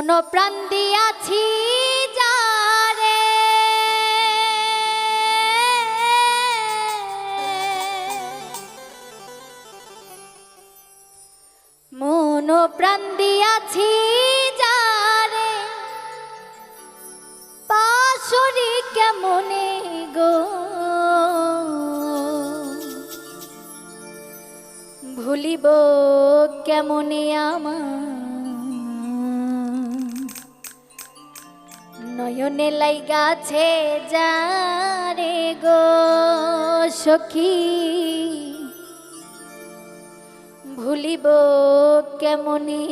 মন প্রাণ দিয়াছি যারে। মন প্রাণ দিয়াছি যারে। পাশরি কেমনে গো? ভুলিব কেমনে আমার নয়নে লাই গাছে যারে গো সখী। ভুলিব কেমনে?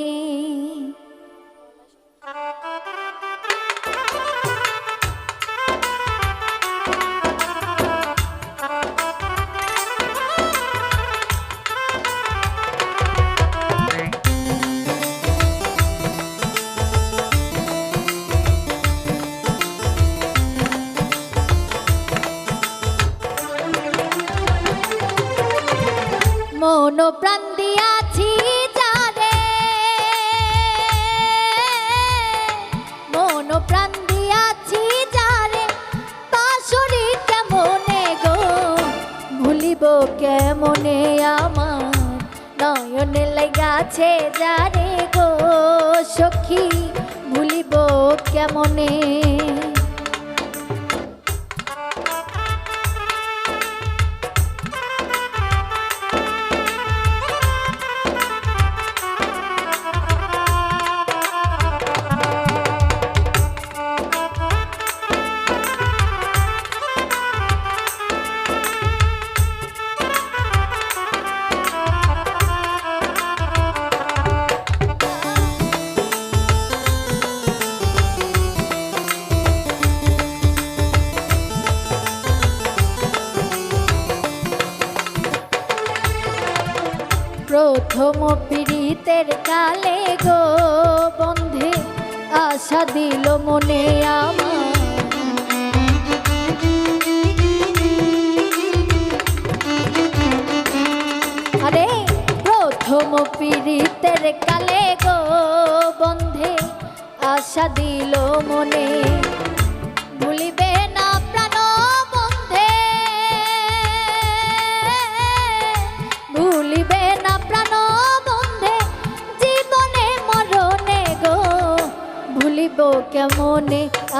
মন প্রাণ দিয়াছি যারে। মন প্রাণ দিয়াছি যারে। পাশরি কেমনে গো? ভুলিব কেমনে আমার? নয়নে লাগাছে যারে গো? সখী, ভুলিব কেমনে প্রথম পীড়িতের কালে গো বন্ধে আশা দিল মনে আমার। আরে, প্রথম পীড়িতের কালে গো বন্ধে আশা দিল মনে। ভুলিবে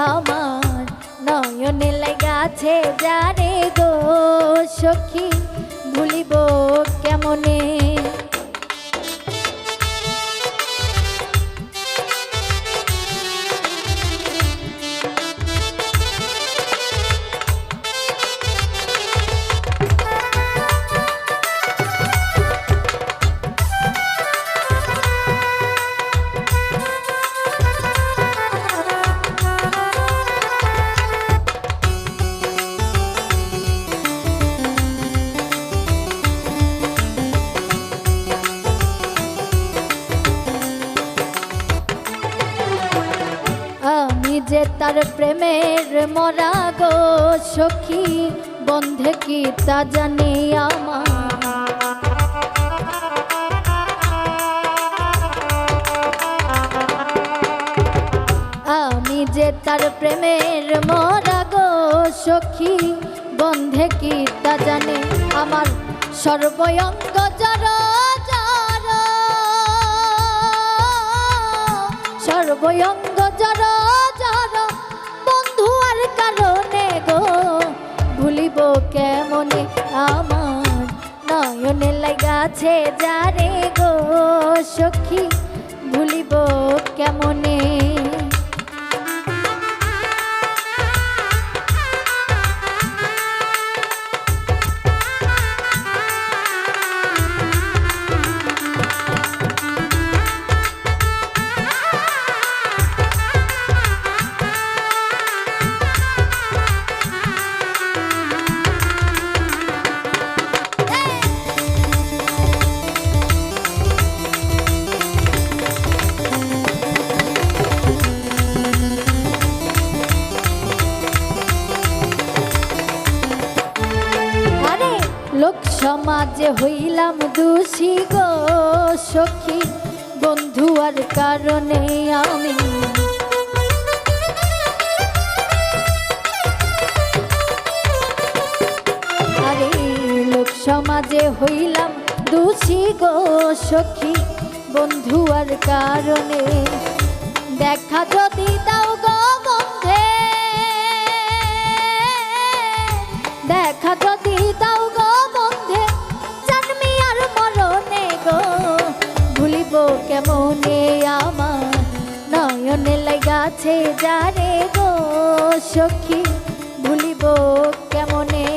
আমার নয়নে লাগাছে যারে গো সখী ভুলিব কেমনে? তার প্রেমের মরা গো সখী, বন্ধে কি তা জানি আমার? আমি যে তার প্রেমের মরা গো সখী, বন্ধে কি তা জানে আমার? সর্বয়ঙ্গ জর সর্বয়ঙ্গ আমার নয়নে লাগাছে যারে গো সখী ভুলিব লোক সমাজে হইলাম দোষী গো সখী। বন্ধু আর কারণে আমি আরে লোক সমাজে হইলাম দোষী গো সখী। বন্ধু আর কারণে দেখা যদি দাও লাগাছে যারে গো সখী, ভুলিব কেমনে?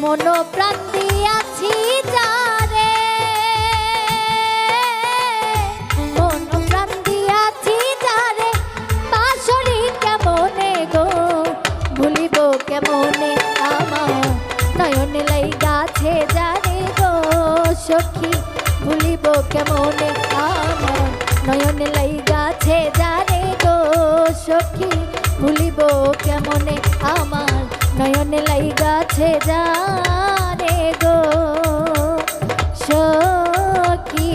মন প্রাণ দিয়াছি যারে মন প্রাণ দিয়াছি যারে বাসরি কেমনে গো? ভুলিব কেমনে? আমার নয়নে লাই গাছে যারে গো সখী, ভুলিব কেমনে? আমার নয়নে লাই লাই গাছে যারে গো সখী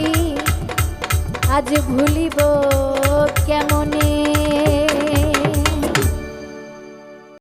আজ ভুলি